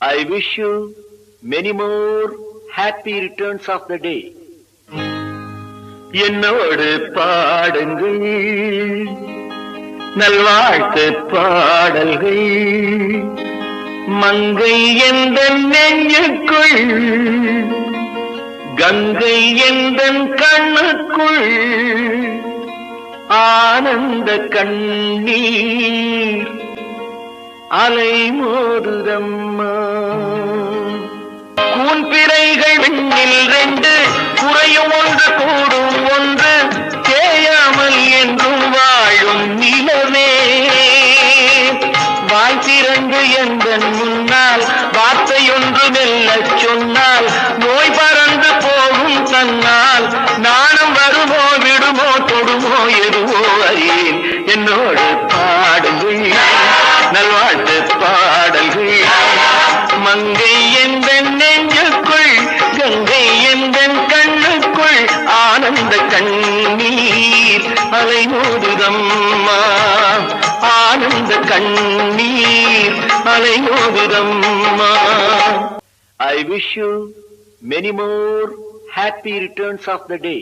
I wish you many more happy returns of the day. என்னோடு பாடுங்கள். நல்வாழ்த்து பாடல்கள். மங்கை எந்த நெஞ்சுக்குள். கங்கை எந்த கண்ணுக்குள். ஆனந்த கண்ணீர். அலை மோதுதம்மா. கூன்பிறைகள் விண்ணில் ரெண்டு குறையும் ஒன்று கூடும் ஒன்று தேயாமல் என்றும் வாழும் நிலவே வாய் திறந்து எந்தன் முன்னால் வார்த்தையொன்று பாட்டு பாடல்கள் மங்கை எந்த நெஞ்சுக்குள் கங்கை எந்த கண்ணுக்குள் ஆனந்த கண்ணீர். அலைமோதுதம்மா ஆனந்த கண்ணீர். அலைமோதுதம்மா I wish you many more happy returns of the day